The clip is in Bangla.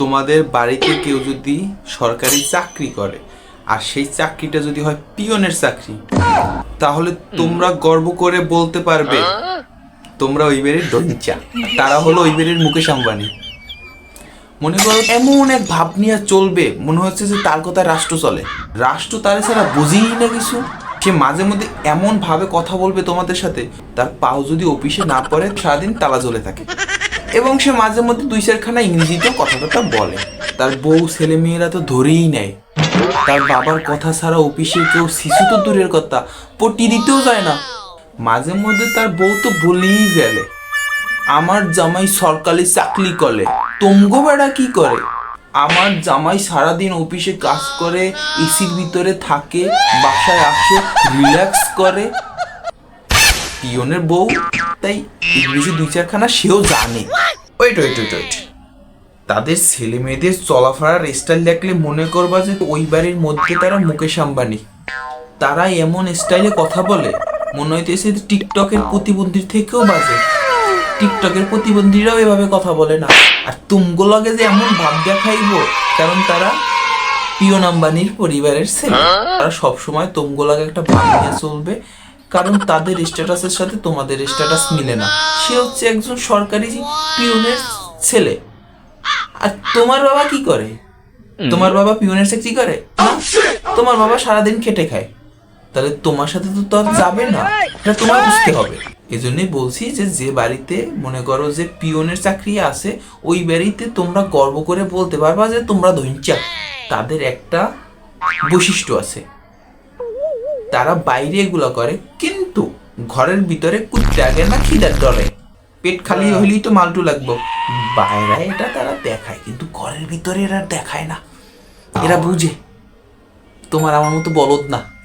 তোমাদের বাড়িতে কেউ যদি সরকারি চাকরি করে, আর সেই চাকরিটা যদি হয় পিয়নের চাকরি, তাহলে তোমরা গর্ব করে বলতে পারবে, তোমরা ওই বেরের ডঞ্চা তারা হলো ওই বেরের মুকেশ আম্বানি। মনে করো এমন এক ভাব নিয়ে চলবে, মনে হচ্ছে যে তার কথা রাষ্ট্র চলে। রাষ্ট্র তারে ছাড়া বুঝেই না কিছু। সে মাঝে মধ্যে এমন ভাবে কথা বলবে তোমাদের সাথে, তার পাও যদি অফিসে না পড়ে, সারাদিন তালা জ্বলে থাকে। এবং সে মাঝে মধ্যে দুই চারখানা ইংরেজিতেও কথাবার্তা বলে। তার বউ ছেলে মেয়েরা তো ধরেই নেয়। তার বাবার কথা ছাড়া অফিসে কেউ শিশু তো দূরের কথা, পটি দিতেও যায় না। মাঝে মধ্যে তার বউ তো বলেই ফেলে, আমার জামাই সরকারি চাকরি করে, তোমগো বেড়া কি করে? আমার জামাই সারাদিন অফিসে কাজ করে, এসির ভিতরে থাকে, বাসায় আসে, রিল্যাক্স করে। পিয়নের বউ, তাই ইংরেজি দুই চারখানা সেও জানে। Wait wait wait wait. তাদের ছেলে মেয়েদের চলাফেরার স্টাইল দেখলে মনে করবা যে ওই বাড়ির মধ্যে তারা মুকেশ আম্বানি। তারা এমন স্টাইলে কথা বলে, মনে হইতেছে টিকটকের প্রতিবন্ধীর থেকেও বাজে। টিকটকের প্রতিবন্ধীরাও এভাবে কথা বলে না। আর তুমগো লগে যে এমন ভাব দেখাইব, কারণ তারা পিয়ন আম্বানির পরিবারের ছেলে। তারা সবসময় তুমগো লাগে একটা ভাব নিয়ে চলবে কারণ তাদের স্ট্যাটাসের সাথে তোমাদের স্ট্যাটাস মিলে না। সে হচ্ছে একজন সরকারি পিয়নের ছেলে। আর তোমার বাবা কি করে? তোমার বাবা পিয়নের চাকরি করে? তোমার বাবা সারাদিন খেটে খায়। তাহলে তোমার সাথে তো তো আর যাবে না। এটা তোমার বুঝতে হবে। এই জন্যই বলছি যে যে বাড়িতে মনে করো যে পিওনের চাকরি আছে ওই বাড়িতে তোমরা গর্ব করে বলতে পারবা যে তোমরা ধৈঞ্চা তাদের একটা বৈশিষ্ট্য আছে। তারা বাইরে এগুলো করে কিন্তু ঘরের ভিতরে কুত্তে আগে না খিদার ডরে। পেট খালি হইলেই তো মালটু লাগবো। বাইরে এটা তারা দেখায় কিন্তু ঘরের ভিতরে এরা দেখায় না। এরা বুঝে। তোমার আমার মতো বলদ না।